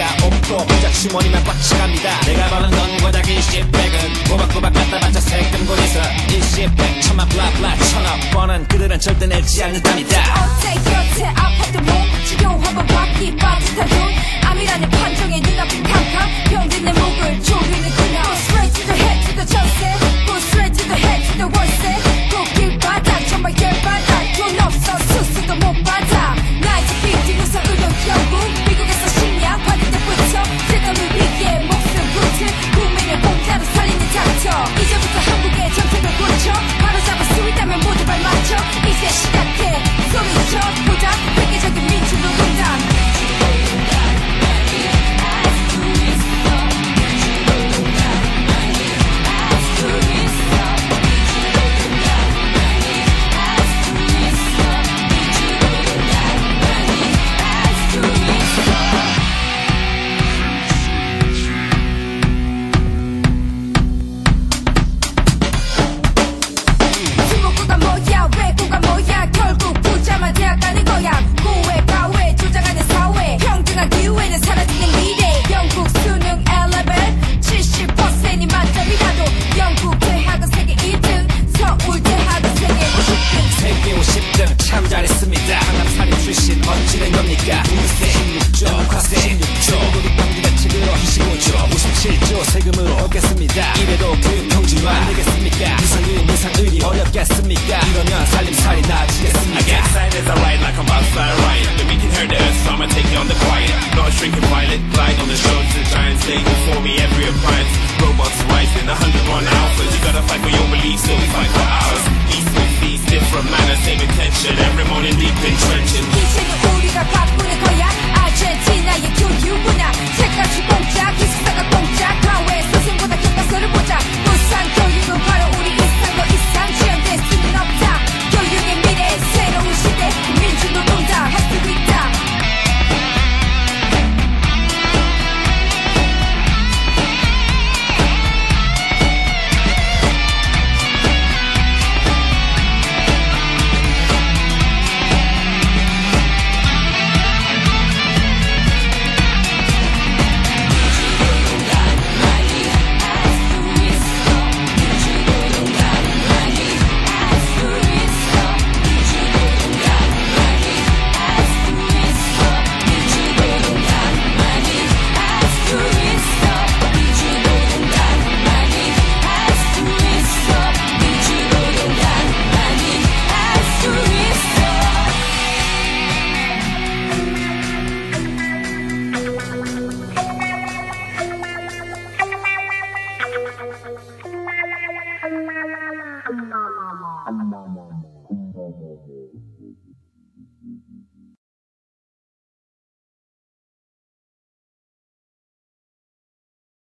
가치가 없고 고작 주머니만 꽉차갑니다. 내가 버는 건 고작 20백은 꼬박꼬박 갖다 바쳐 세금고에서 20백 천만 블라블라 천억 뻔한 그들은 절대 내지 않는답니다. 어째 곁에 아팠던 몸 치료 한번 받기 빠듯한 눈 암이라는 판정에 눈앞이 캄캄. 그러면 살림살이 나아지겠습니까 I get excited as I ride like a monster I ride The making her the earth, so I'ma take you on the quiet. No shrinking violet, glide on the shoulders The giants They before me every appliance. Robots rising, a hundred on alphas You gotta fight for your beliefs, so we fight for ours. East with these different manners, same intention. Every morning deep in trenches.